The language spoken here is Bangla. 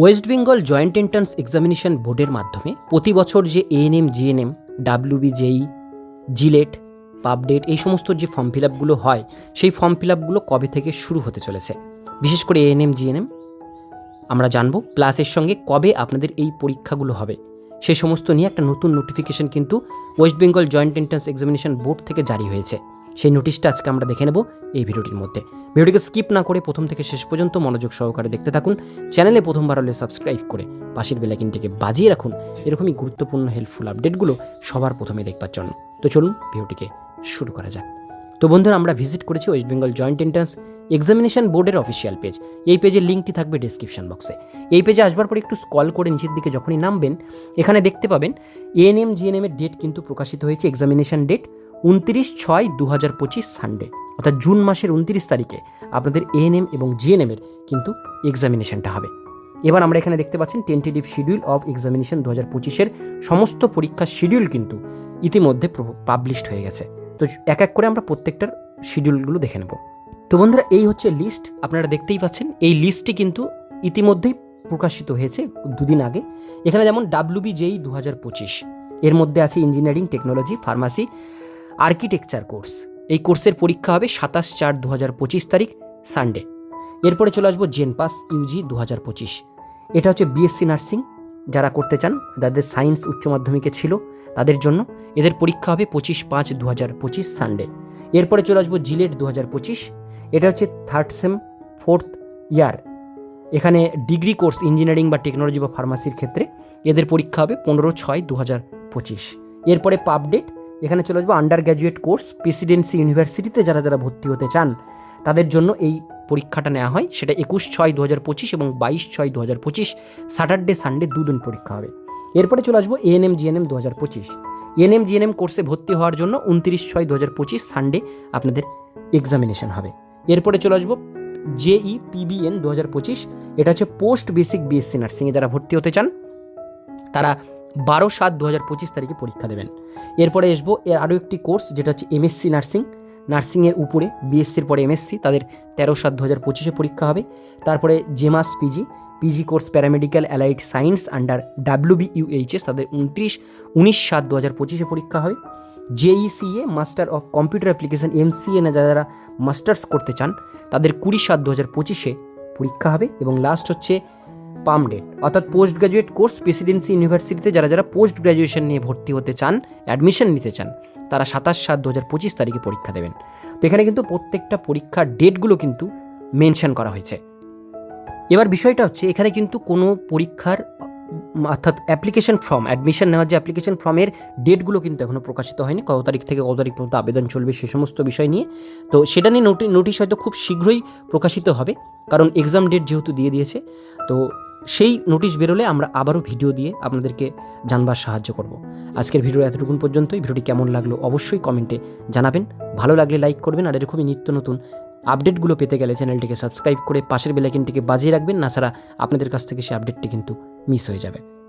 West Bengal joint entrance examination বোর্ডের মাধ্যমে প্রতি বছর যে ANM GNM WB JE JELET PUBDET এই সমস্ত যে ফর্ম ফিল আপগুলো হয়, সেই ফর্ম ফিল আপগুলো কবে থেকে শুরু হতে চলেছে? বিশেষ করে এএনএম জিএনএম আমরা জানব প্লাস এর সঙ্গে কবে আপনাদের এই পরীক্ষাগুলো হবে। সেই সমস্ত নিয়ে একটা নতুন নোটিফিকেশন কিন্তু West Bengal joint entrance examination board থেকে জারি হয়েছে। সেই নোটিশটা আজকে আমরা দেখে নেব এই ভিডিওটির মধ্যে। ভিডিওটিকে স্কিপ না করে প্রথম থেকে শেষ পর্যন্ত মনোযোগ সহকারে দেখতে থাকুন। চ্যানেলে প্রথমবার হলে সাবস্ক্রাইব করে পাশের বেলাইকিনটিকে বাজিয়ে রাখুন। এরকমই গুরুত্বপূর্ণ হেল্পফুল আপডেটগুলো সবার প্রথমে দেখবার জন্য। তো চলুন ভিডিওটিকে শুরু করা যাক। তো বন্ধুরা, আমরা ভিজিট করেছি West Bengal joint entrance examination বোর্ডের অফিসিয়াল পেজ এই পেজের লিঙ্কটি থাকবে ডিসক্রিপশন বক্সে এই পেজে আসবার পর একটু স্কল করে নিচের দিকে যখনই নামবেন, এখানে দেখতে পাবেন এএনএম জিএনএম এর ডেট কিন্তু প্রকাশিত হয়েছে এক্সামিনেশন ডেট উনত্রিশ ছয় দু হাজার পঁচিশ সানডে অর্থাৎ জুন মাসের উনত্রিশ তারিখে আপনাদের এএনএম এবং জিএনএম এর কিন্তু এক্সামিনেশনটা হবে। এবার আমরা এখানে দেখতে পাচ্ছেন টেন্টেটিভ শিডিউল অফ এক্সামিনেশন দু হাজার পঁচিশের সমস্ত পরীক্ষার শিডিউল কিন্তু ইতিমধ্যে পাবলিশড হয়ে গেছে। তো এক এক করে আমরা প্রত্যেকটার শিডিউলগুলো দেখে নেব। তো বন্ধুরা, এই হচ্ছে লিস্ট আপনারা দেখতেই পাচ্ছেন, এই লিস্টটি কিন্তু ইতিমধ্যেই প্রকাশিত হয়েছে দুদিন আগে। এখানে যেমন ডাব্লিউবি জেই দু হাজার পঁচিশ। এর মধ্যে আছে engineering technology pharmacy architecture course. এই কোর্সের পরীক্ষা হবে সাতাশ চার দু হাজার পঁচিশ তারিখ, সানডে। এরপরে চলে আসব জেন পাস ইউজি দু হাজার পঁচিশ। এটা হচ্ছে বিএসসি নার্সিং। যারা করতে চান যাদের সায়েন্স উচ্চ মাধ্যমিকে ছিল তাদের জন্য। এদের পরীক্ষা হবে পঁচিশ পাঁচ দু হাজার পঁচিশ সানডে। এরপরে চলে আসব জিলেট দু হাজার পঁচিশ। এটা হচ্ছে থার্ড সেম, ফোর্থ ইয়ার। এখানে ডিগ্রি কোর্স ইঞ্জিনিয়ারিং বা টেকনোলজি বা ফার্মাসির ক্ষেত্রে এদের পরীক্ষা হবে পনেরো ছয় দু হাজার পঁচিশ। এরপরে পাবডেট এখানে চলে আসব আন্ডার গ্র্যাজুয়েট কোর্স প্রেসিডেন্সি ইউনিভার্সিটিতে যারা যারা ভর্তি হতে চান, তাদের জন্য এই পরীক্ষাটা নেওয়া হয়। সেটা একুশ ছয় দু পঁচিশ এবং বাইশ ছয় দু হাজার পঁচিশ স্যাটারডে সানডে দুদিন পরীক্ষা হবে। এরপরে চলে আসব এএনএম জিএনএম দু হাজার পঁচিশ। এএনএম জিএনএম কোর্সে ভর্তি হওয়ার জন্য উনত্রিশ ছয় দু হাজার পঁচিশ সানডে আপনাদের এক্সামিনেশন হবে। এরপরে চলে আসব জেই পিবিএন দু হাজার পঁচিশ। এটা হচ্ছে পোস্ট বেসিক বিএসসি নার্সিংয়ে যারা ভর্তি হতে চান, তারা বারো সাত দু হাজার পঁচিশ তারিখে পরীক্ষা দেবেন। এরপরে আসব, এর আরও একটি কোর্স, যেটা হচ্ছে এমএসসি নার্সিং নার্সিংয়ের উপরে বিএসসির পরে এমএসসি তাদের তেরো সাত দু হাজার পঁচিশে পরীক্ষা হবে। তারপরে JEMAS PG PG course paramedical allied science under WB UHS তাদের উনত্রিশ, উনিশ সাত দু হাজার পঁচিশে পরীক্ষা হবে। JECA master of computer application MCA না যারা যারা মাস্টার্স করতে চান, তাদের কুড়ি সাত দু হাজার পঁচিশে পরীক্ষা হবে। এবং লাস্ট হচ্ছে পাম ডেট অর্থাৎ পোস্ট গ্রাজুয়েট কোর্স প্রেসিডেন্সি ইউনিভার্সিটিতে যারা যারা পোস্ট গ্র্যাজুয়েশন নিয়ে ভর্তি হতে চান, অ্যাডমিশন নিতে চান, তারা সাতাশ সাত দু হাজার পঁচিশ তারিখে পরীক্ষা দেবেন। তো এখানে কিন্তু প্রত্যেকটা পরীক্ষার ডেটগুলো কিন্তু মেনশন করা হয়েছে। এবার বিষয়টা হচ্ছে, এখানে কিন্তু কোনো পরীক্ষার, অর্থাৎ অ্যাপ্লিকেশন ফর্ম, অ্যাডমিশন নেওয়ার যে অ্যাপ্লিকেশন ফর্মের ডেটগুলো কিন্তু এখনও প্রকাশিত হয়নি। কত তারিখ থেকে কত তারিখ পর্যন্ত আবেদন চলবে সে সমস্ত বিষয় নিয়ে। তো সেটা নিয়ে নোটি, নোটিশ হয়তো খুব শীঘ্রই প্রকাশিত হবে, কারণ এক্সাম ডেট যেহেতু দিয়ে দিয়েছে, তো সেই নোটিশ বেরোলে আমরা আবারও ভিডিও দিয়ে আপনাদেরকে জানবার সাহায্য করব। আজকের ভিডিও এতটুকুন পর্যন্তই। ভিডিওটি কেমন লাগল অবশ্যই কমেন্টে জানাবেন। ভালো লাগলে লাইক করবেন আর এরকমই নিত্য নতুন আপডেটগুলো পেতে গেলে চ্যানেলটিকে সাবস্ক্রাইব করে পাশের বেলাইকিনটিকে বাজিয়ে রাখবেন। না ছাড়া আপনাদের কাছ থেকে সেই আপডেটটি কিন্তু মিস হয়ে যাবে।